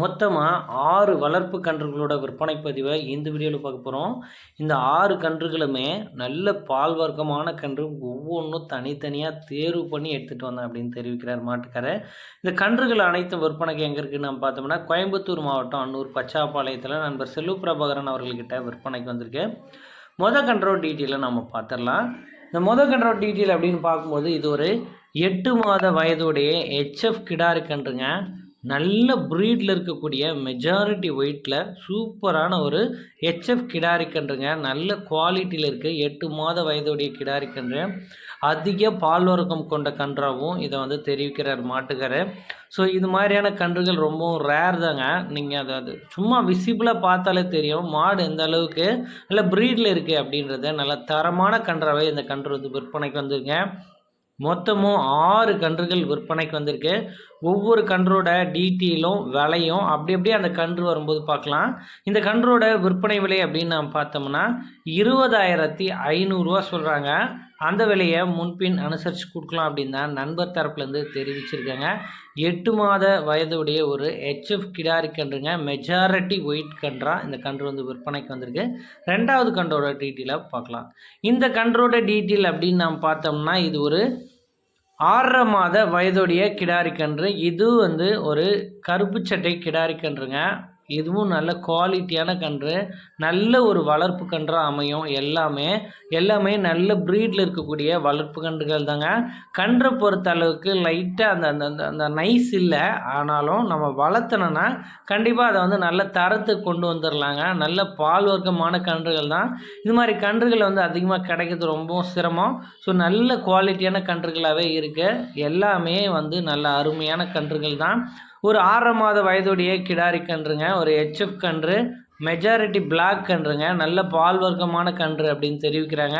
மொத்தமாக ஆறு வளர்ப்பு கன்றுகளோட விற்பனை பதிவை இந்த வீடியோவில் பார்க்க போகிறோம் இந்த ஆறு கன்றுகளுமே நல்ல பால் வர்க்கமான கன்று ஒவ்வொன்றும் தனித்தனியாக தேர்வு பண்ணி எடுத்துகிட்டு வந்தேன் அப்படின்னு தெரிவிக்கிறார் மாட்டுக்காரர். இந்த கன்றுகள் அனைத்தும் விற்பனைக்கு எங்கே இருக்குன்னு நம்ம பார்த்தோம்னா கோயம்புத்தூர் மாவட்டம் அன்னூர் பச்சாப்பாளையத்தில் நண்பர் செல்வ பிரபாகரன் அவர்கள்கிட்ட விற்பனைக்கு வந்திருக்கு. மொத கன்றோட டீட்டெயிலை நம்ம பார்த்துடலாம் இந்த மொதல் கன்றோட டீட்டெயில் அப்படின்னு பார்க்கும்போது இது ஒரு எட்டு மாத வயதுடைய ஹெச்எஃப் கிடாரு கன்றுங்க. நல்ல ப்ரீடில் இருக்கக்கூடிய மெஜாரிட்டி ஒயிட்டில் சூப்பரான ஒரு ஹெச்எஃப் கிடாரி கன்றுங்க நல்ல குவாலிட்டியில் இருக்குது எட்டு மாத வயதுடைய கிடாரி கன்று அதிக பால் வர்க்கம் கொண்ட கன்றாகவும் இதை வந்து தெரிவிக்கிறார் மாட்டுக்காரர் ஸோ இது மாதிரியான கன்றுகள் ரொம்பவும் ரேர் தாங்க. நீங்கள் அதை அது சும்மா விசிபிளாக பார்த்தாலே தெரியும். மாடு எந்த அளவுக்கு நல்ல ப்ரீடில் இருக்குது அப்படின்றத. நல்ல தரமான கன்றாவே இந்த கன்று வந்து விற்பனைக்கு வந்துருங்க மொத்தமும் ஆறு கன்றுகள் விற்பனைக்கு வந்திருக்கு. ஒவ்வொரு கன்றோட டீட்டெயிலும் விலையும் அப்படி அப்படியே அந்த கன்று வரும்போது பார்க்கலாம். இந்த கன்றோட விற்பனை விலை அப்படின்னு நம்ம பார்த்தோம்னா இருபதாயிரத்தி ஐநூறுரூவா சொல்கிறாங்க அந்த விலையை முன்பின் அனுசரித்து கொடுக்கலாம் அப்படின்னு தான் நண்பர் தரப்புலேருந்து தெரிவிச்சிருக்காங்க. எட்டு மாத வயதுடைய ஒரு ஹெச்எஃப் கிடாரி கன்றுங்க மெஜாரிட்டி ஒயிட் கன்றா இந்த கன்று வந்து விற்பனைக்கு வந்திருக்கு. ரெண்டாவது கன்றோட டீட்டெயிலை பார்க்கலாம். இந்த கன்றோட டீட்டெயில் அப்படின்னு நாம் பார்த்தோம்னா இது ஒரு ஆறரை மாத வயதுடைய கிடாரி கன்று. இது வந்து ஒரு கருப்பு சட்டை கிடாரி கன்றுங்க. இதுவும் நல்ல குவாலிட்டியான கன்று நல்ல ஒரு வளர்ப்பு கன்றாக அமையும் எல்லாமே. எல்லாமே நல்ல ப்ரீடில் இருக்கக்கூடிய வளர்ப்பு கன்றுகள் தாங்க. கன்றை பொறுத்த அளவுக்கு லைட்டாக அந்த அந்த அந்த அந்த நைஸ் இல்லை. ஆனாலும் நம்ம வளர்த்தணுன்னா கண்டிப்பாக அதை வந்து நல்ல தரத்துக்கு கொண்டு வந்துடலாங்க நல்ல பால் வர்க்கமான கன்றுகள் தான். இது மாதிரி கன்றுகள் வந்து அதிகமாக கிடைக்கிறது ரொம்பவும் சிரமம். ஸோ நல்ல குவாலிட்டியான கன்றுகளாகவே இருக்குது எல்லாமே வந்து நல்ல அருமையான கன்றுகள் தான். ஒரு ஆறரை மாத வயதுடைய கிடாரி கன்றுங்க ஒரு ஹெச்எஃப் கன்று மெஜாரிட்டி பிளாக் கன்றுங்க நல்ல பால் வர்க்கமான கன்று அப்படின்னு தெரிவிக்கிறாங்க.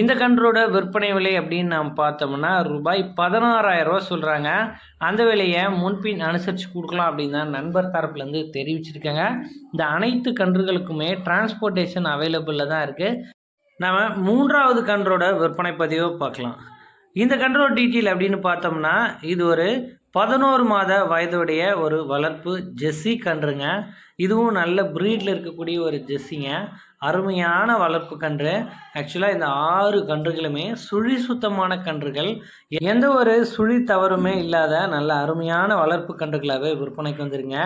இந்த கன்றோட விற்பனை விலை அப்படின்னு நாம் பார்த்தோம்னா ரூபாய் பதினாறாயிரரூவா சொல்கிறாங்க அந்த விலையை முன்பின் அனுசரித்து கொடுக்கலாம் அப்படின்னு தான் நண்பர் தரப்புலேருந்து தெரிவிச்சிருக்காங்க. இந்த அனைத்து கன்றுகளுக்குமே டிரான்ஸ்போர்ட்டேஷன் அவைலபிளில் தான் இருக்குது நம்ம மூன்றாவது கன்றோட விற்பனை பதிவை பார்க்கலாம். இந்த கன்றோட டீட்டெயில் அப்படின்னு பார்த்தோம்னா இது ஒரு பதினோரு மாத வயதுடைய ஒரு வளர்ப்பு ஜெஸ்ஸி கன்றுங்க. இதுவும் நல்ல ப்ரீடில் இருக்கக்கூடிய ஒரு ஜெஸ்ஸிங்க. அருமையான வளர்ப்பு கன்று. ஆக்சுவலாக இந்த ஆறு கன்றுகளுமே சுழி சுத்தமான கன்றுகள். எந்த ஒரு சுழி தவறுமே இல்லாத நல்ல அருமையான வளர்ப்பு கன்றுகளாகவே விற்பனைக்கு வந்துருங்க.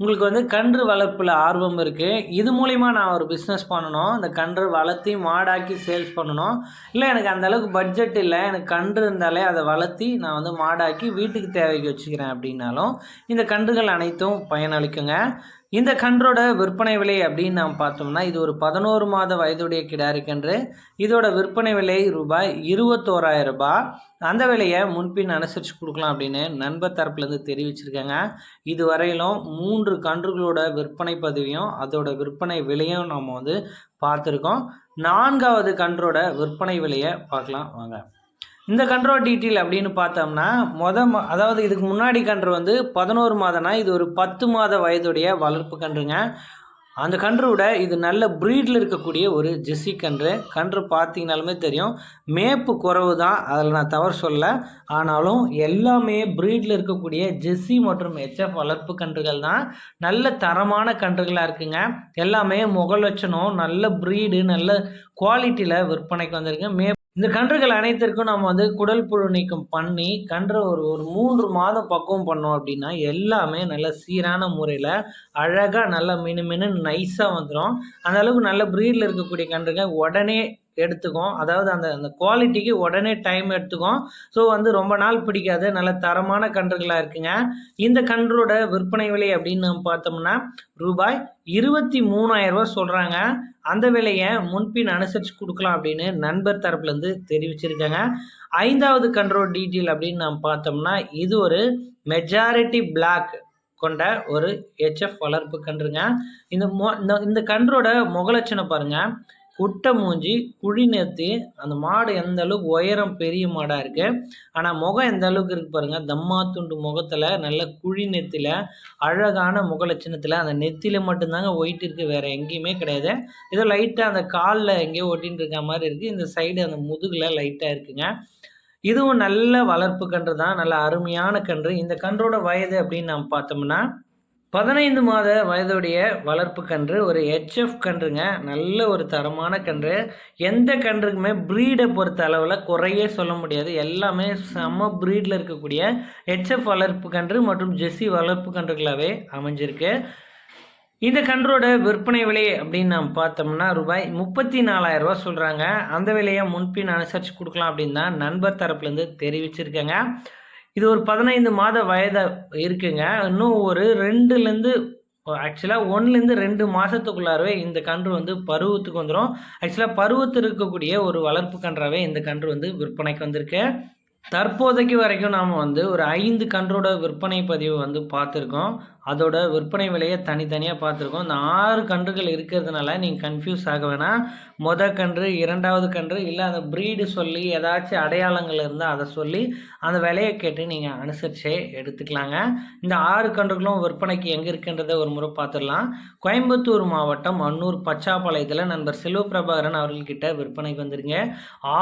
உங்களுக்கு வந்து கன்று வளர்ப்பில் ஆர்வம் இருக்குது இது மூலிமா நான் ஒரு பிஸ்னஸ் பண்ணணும். அந்த கன்று வளர்த்தி மாடாக்கி சேல்ஸ் பண்ணணும். இல்லை எனக்கு அந்தளவுக்கு பட்ஜெட் இல்லை. எனக்கு கன்று இருந்தாலே அதை வளர்த்தி நான் வந்து மாடாக்கி வீட்டுக்கு தேவைக்கு வச்சுக்கிறேன் அப்படின்னாலும் இந்த கன்றுகள் அனைத்தும் பயனளிக்குங்க. இந்த கன்றோட விற்பனை விலை அப்படின்னு நாம் பார்த்தோம்னா இது ஒரு பதினோரு மாத வயதுடைய கிடாரி கன்று இதோட விற்பனை விலை ரூபாய் இருபத்தோராயிரம் ரூபாய் அந்த விலையை முன்பின் அனுசரித்து கொடுக்கலாம் அப்படின்னு நண்பர் தரப்புலேருந்து தெரிவிச்சிருக்காங்க. இது வரையிலும் மூன்று கன்றுகளோட விற்பனை பதிவையும் அதோட விற்பனை விலையும் நம்ம வந்து பார்த்துருக்கோம். நான்காவது கன்றோட விற்பனை விலையை பார்க்கலாம் வாங்க. இந்த கண்ட்ரோல் டீட்டெயில் அப்படின்னு பார்த்தோம்னா மொத அதாவது இதுக்கு முன்னாடி கன்று வந்து பதினோரு மாதம்னா இது ஒரு பத்து மாத வயதுடைய வளர்ப்பு கன்றுங்க. அந்த கன்று விட இது நல்ல ப்ரீடில் இருக்கக்கூடிய ஒரு ஜெஸ்ஸி கன்று. கன்று பார்த்தீங்கனாலுமே தெரியும். மேப்பு குறவு தான் அதில் நான் தவறு சொல்ல. ஆனாலும் எல்லாமே ப்ரீடில் இருக்கக்கூடிய ஜெஸ்ஸி மற்றும் ஹெச்எஃப் வளர்ப்பு கன்றுகள் தான். நல்ல தரமான கன்றுகளாக இருக்குங்க. எல்லாமே முகலட்சணம் நல்ல ப்ரீடு நல்ல குவாலிட்டியில் விற்பனைக்கு வந்திருக்கு. மே இந்த கன்றுகள் அனைத்திற்கும் நம்ம வந்து குடல் புழு நீக்கம் பண்ணி கன்று ஒரு ஒரு மூன்று மாதம் பக்குவம் பண்ணோம் அப்படின்னா எல்லாமே நல்ல சீரான முறையில் அழகாக நல்லா மினு மினு நைஸாக வந்துடும் அந்த அளவுக்கு நல்ல ப்ரீடில் இருக்கக்கூடிய கன்றுகள் உடனே எடுத்துக்கும். அதாவது அந்த அந்த குவாலிட்டிக்கு உடனே டைம் எடுத்துக்கும். ஸோ வந்து ரொம்ப நாள் பிடிக்காது. நல்ல தரமான கன்றுகளாக இருக்குங்க. இந்த கன்றோட விற்பனை விலை அப்படின்னு நம்ம பார்த்தோம்னா ரூபாய் இருபத்தி மூணாயிரரூவா சொல்கிறாங்க அந்த விலையை முன்பின் அனுசரித்து கொடுக்கலாம் அப்படின்னு நண்பர் தரப்புலேருந்து தெரிவிச்சிருக்காங்க. ஐந்தாவது கண்ட்ரோல் டீட்டெயில் அப்படின்னு நம்ம பார்த்தோம்னா இது ஒரு மெஜாரிட்டி பிளாக் கொண்ட ஒரு ஹெச்எஃப் வளர்ப்பு கன்றுங்க. இந்த மொ இந்த இந்த கன்றோட முகலட்சணம் பாருங்கள் குட்டை மூஞ்சி குழி நேர்த்தி அந்த மாடு எந்த அளவுக்கு உயரம் பெரிய மாடாக இருக்குது ஆனால் முகம் எந்த அளவுக்கு இருக்குது பாருங்கள் தம்மா துண்டு முகத்தில் நல்ல குழி நெத்தியில் அழகான முக லட்சணத்தில் அந்த நெத்தியில் மட்டும்தாங்க ஒயிட் இருக்குது வேறு எங்கேயுமே கிடையாது. ஏதோ லைட்டாக அந்த காலில் எங்கேயோ ஒட்டின்னு இருக்க மாதிரி இருக்குது இந்த சைடு அந்த முதுகில் லைட்டாக இருக்குங்க. இதுவும் நல்ல வளர்ப்பு கன்று தான் நல்ல அருமையான கன்று. இந்த கன்றோட வயது அப்படின்னு நம்ம பார்த்தோம்னா பதினைந்து மாத வயதுடைய வளர்ப்பு கன்று ஒரு ஹெச்எஃப் கன்றுங்க. நல்ல ஒரு தரமான கன்று. எந்த கன்றுக்குமே ப்ரீடை பொறுத்த அளவில் குறையே சொல்ல முடியாது. எல்லாமே செம்ம ப்ரீடில் இருக்கக்கூடிய ஹெச்எஃப் வளர்ப்பு கன்று மற்றும் ஜெஸ்ஸி வளர்ப்பு கன்றுகளாகவே அமைஞ்சிருக்கு. இந்த கன்றோட விற்பனை விலை அப்படின்னு நம்ம பார்த்தோம்னா ரூபாய் முப்பத்தி நாலாயிரம் ரூபா சொல்கிறாங்க அந்த விலையை முன்பின் அனுசரித்து கொடுக்கலாம் அப்படின்னு தான் நண்பர் தரப்புலேருந்து தெரிவிச்சிருக்கேங்க. இது ஒரு பதினைந்து மாத வயதை இருக்குங்க. இன்னும் ஒரு ரெண்டுலேருந்து ஆக்சுவலாக ஒன்றுலேருந்து ரெண்டு மாதத்துக்குள்ளாரவே இந்த கன்று வந்து பருவத்துக்கு வந்துடும் ஆக்சுவலாக பருவத்தில் இருக்கக்கூடிய ஒரு வளர்ப்பு கன்றாவே இந்த கன்று வந்து விற்பனைக்கு வந்திருக்கு. தற்போதைக்கு வரைக்கும் நாம் வந்து ஒரு ஐந்து கன்றோட விற்பனை பதிவு வந்து பார்த்துருக்கோம். அதோட விற்பனை விலையை தனித்தனியாக பார்த்துருக்கோம். இந்த ஆறு கன்றுகள் இருக்கிறதுனால நீங்கள் கன்ஃபியூஸ் ஆக வேணாம். மொத கன்று இரண்டாவது கன்று இல்லை அந்த ப்ரீடு சொல்லி ஏதாச்சும் அடையாளங்கள் இருந்தால் அதை சொல்லி அந்த விலையை கேட்டு நீங்கள் அனுசரிச்சே எடுத்துக்கலாங்க. இந்த ஆறு கன்றுகளும் விற்பனைக்கு எங்கே இருக்குன்றதை ஒரு முறை பார்த்துடலாம். கோயம்புத்தூர் மாவட்டம் அன்னூர் பச்சாப்பாளையத்தில் நண்பர் செல்வபிரபாகரன் அவர்கள்கிட்ட விற்பனைக்கு வந்துருங்க.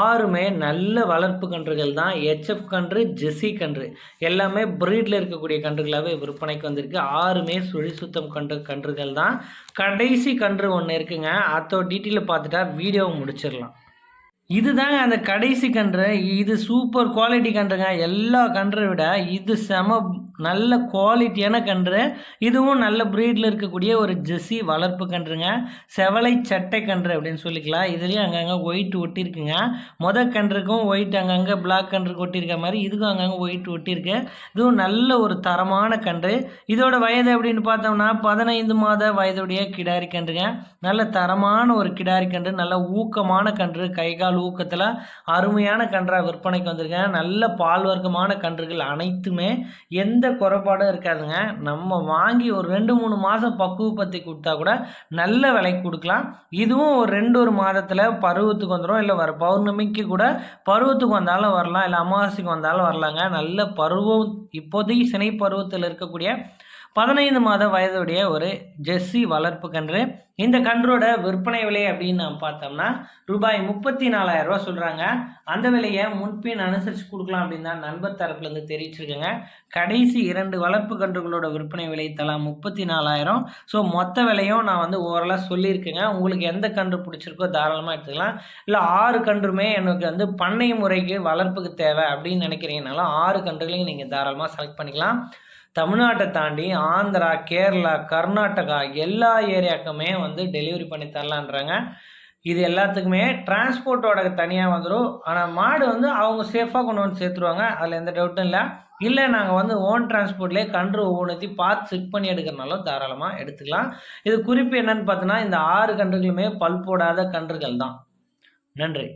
ஆறுமே நல்ல வளர்ப்பு கன்றுகள் தான். ஹெச்எஃப் கன்று ஜெஸ்ஸி கன்று. எல்லாமே ப்ரீடில் இருக்கக்கூடிய கன்றுகளாகவே விற்பனைக்கு வந்திருக்கு. ஆறுமே சுழி சுத்தம் கன்று கன்றுகள் தான். கடைசி கன்று ஒன்று இருக்குங்க. அதோட டீட்டெயிலை பார்த்துட்டா வீடியோவை முடிச்சிடலாம். இதுதாங்க அந்த கடைசி கன்று. இது சூப்பர் குவாலிட்டி கன்றுங்க. எல்லா கன்றை விட இது செம நல்ல குவாலிட்டியான கன்று. இதுவும் நல்ல ப்ரீடில் இருக்கக்கூடிய ஒரு ஜெஸ்ஸி வளர்ப்பு கன்றுங்க. செவலை சட்டை கன்று அப்படின்னு சொல்லிக்கலாம். இதுலேயும் அங்கங்கே ஒயிட் ஒட்டியிருக்குங்க. மொத கன்றுக்கும் ஒயிட் அங்கங்கே பிளாக் கன்றுக்கு ஒட்டியிருக்க மாதிரி இதுக்கும் அங்கங்கே ஒயிட் ஒட்டியிருக்கு. இதுவும் நல்ல ஒரு தரமான கன்று. இதோட வயது அப்படின்னு பார்த்தோம்னா பதினைந்து மாத வயதுடைய கிடாரி கன்றுங்க. நல்ல தரமான ஒரு கிடாரி கன்று. நல்ல ஊக்கமான கன்று. கைகால் ஊக்கத்தில் அருமையான கன்றாக விற்பனைக்கு வந்திருக்கேன் நல்ல பால் வர்க்கமான கன்றுகள் அனைத்துமே எந்த குறைபாடும் இருக்காதுங்க. நம்ம வாங்கி ஒரு ரெண்டு மூணு மாதம் பக்குவப்பத்தி கொடுத்தா கூட நல்ல விலைக்கு கொடுக்கலாம். இதுவும் ஒரு ரெண்டு ஒரு மாதத்தில் பருவத்துக்கு வந்துடும் இல்லை வர பௌர்ணமிக்கு கூட பருவத்துக்கு வந்தாலும் வரலாம். இல்லை அமாவாசைக்கு வந்தாலும் வரலாங்க. நல்ல பருவம் இப்போதைக்கு சினை பருவத்தில் இருக்கக்கூடிய பதினைந்து மாத வயதுடைய ஒரு ஜெஸ்ஸி வளர்ப்பு கன்று இந்த கன்றோட விற்பனை விலை அப்படின்னு நம்ம பார்த்தோம்னா ரூபாய் முப்பத்தி நாலாயிரம் ரூபா சொல்கிறாங்க அந்த விலையை முன்பின் அனுசரித்து கொடுக்கலாம் அப்படின்னு தான் நண்பர் தரப்புலேருந்து தெரிவிச்சிருக்கேங்க. கடைசி இரண்டு வளர்ப்பு கன்றுகளோட விற்பனை விலை தலா முப்பத்தி நாலாயிரம் ஸோ மொத்த விலையும் நான் வந்து ஓரளவு சொல்லியிருக்கேங்க. உங்களுக்கு எந்த கன்று பிடிச்சிருக்கோ தாராளமாக எடுத்துக்கலாம். இல்லை ஆறு கன்றுமே எனக்கு வந்து பண்ணை முறைக்கு வளர்ப்புக்கு தேவை அப்படின்னு நினைக்கிறீங்கனாலும் ஆறு கன்றுகளையும் நீங்கள் தாராளமாக செலக்ட் பண்ணிக்கலாம். தமிழ்நாட்டை தாண்டி ஆந்திரா கேரளா கர்நாடகா எல்லா ஏரியாவுக்குமே வந்து டெலிவரி பண்ணி தரலான்றாங்க. இது எல்லாத்துக்குமே டிரான்ஸ்போர்ட்டோட தனியாக வந்துடும் ஆனால் மாடு வந்து அவங்க சேஃபாக கொண்டு வந்து சேர்த்துருவாங்க. அதில் எந்த டவுட்டும் இல்லை. இல்லை நாங்கள் வந்து ஓன் டிரான்ஸ்போர்ட்லேயே கன்று ஒவ்வொன்றத்தையும் பார்த்து செக் பண்ணி எடுக்கிறனாலும் தாராளமாக எடுத்துக்கலாம். இது குறிப்பு என்னன்னு பார்த்தோன்னா இந்த ஆறு கன்றுகளுமே பல் போடாத கன்றுகள் தான். நன்றி.